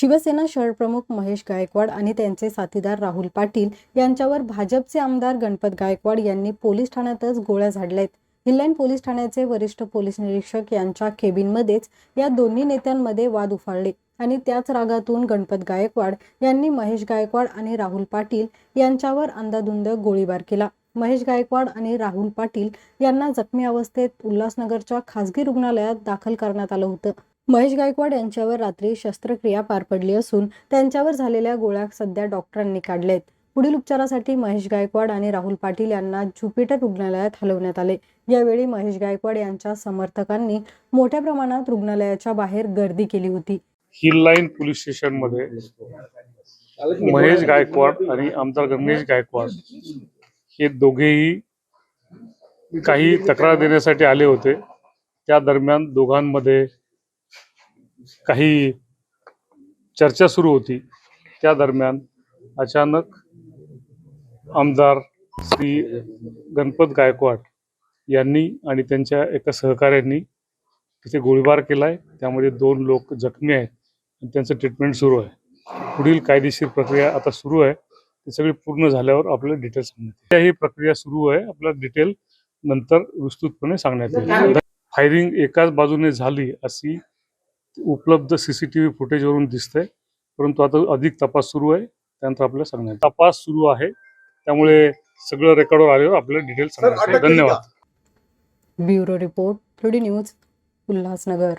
शिवसेना शहरप्रमुख महेश गायकवाड आणि त्यांचे साथीदार राहुल पाटील यांच्यावर भाजपचे आमदार गणपत गायकवाड यांनी पोलीस ठाण्यातच गोळ्या झाडल्यात. हिल्लाईन पोलीस ठाण्याचे वरिष्ठ पोलीस निरीक्षक यांच्या केबिनमध्येच या दोन्ही नेत्यांमध्ये वाद उफाळले आणि त्याच रागातून गणपत गायकवाड यांनी महेश गायकवाड आणि राहुल पाटील यांच्यावर अंदाधुंद गोळीबार केला. महेश गायकवाड आणि राहुल पाटील यांना जखमी अवस्थेत उल्हासनगरच्या खासगी रुग्णालयात दाखल करण्यात आलं होतं. महेश गायकवाड यांच्यावर रात्री शस्त्रक्रिया पार पडली असून त्यांच्यावर झालेल्या गोळ्या सध्या डॉक्टरांनी काढल्यात. पुढील उपचारासाठी महेश गायकवाड आणि राहुल पाटील यांना ज्युपिटर रुग्णालयात हलवण्यात आले. यावेळी महेश गायकवाड यांच्या समर्थकांनी मोठ्या प्रमाणात रुग्णालयाच्या बाहेर गर्दी केली होती. हिल लाईन पोलीस स्टेशनमध्ये महेश गायकवाड आणि आमदार गणेश गायकवाड हे दोघेही काही तक्रार देण्यासाठी आले होते. त्या दरम्यान दोघांमध्ये काही चर्चा सुरू होती. त्या दरम्यान अचानक आमदार श्री गणपत गायकवाड यांनी आणि त्यांच्या एका सहकाऱ्यांनी तिथे गोळीबार केलाय. त्यामध्ये दोन लोक जखमी आहेत आणि त्यांचं ट्रीटमेंट सुरू आहे. पुढील कायदेशीर प्रक्रिया आता सुरू आहे. ती सगळी पूर्ण झाल्यावर आपल्याला डिटेल सांगण्यात येईल. ही प्रक्रिया सुरू आहे. आपल्याला डिटेल नंतर विस्तृतपणे सांगण्यात येईल. फायरिंग एकाच बाजूने झाली अशी उपलब्ध सीसीटीव्ही फुटेजवरून दिसतंय. परंतु आता अधिक तपास सुरू आहे. त्यानंतर आपल्याला सांगण्यात येईल. तपास सुरू आहे. त्यामुळे सगळं रेकॉर्डवर आल्यावर आपल्याला डिटेल सांगण्यात धन्यवाद. Bureau report three news Ulhasnagar.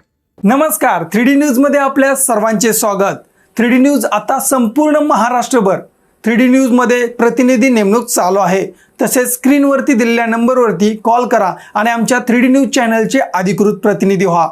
नमस्कार. थ्री डी न्यूजमध्ये आपल्या सर्वांचे स्वागत. थ्री डी न्यूज आता संपूर्ण महाराष्ट्रभर. थ्री डी न्यूजमध्ये प्रतिनिधी नेमणूक चालू आहे. तसेच स्क्रीनवरती दिलेल्या नंबरवरती कॉल करा आणि आमच्या थ्री डी न्यूज चॅनलचे अधिकृत प्रतिनिधी व्हा.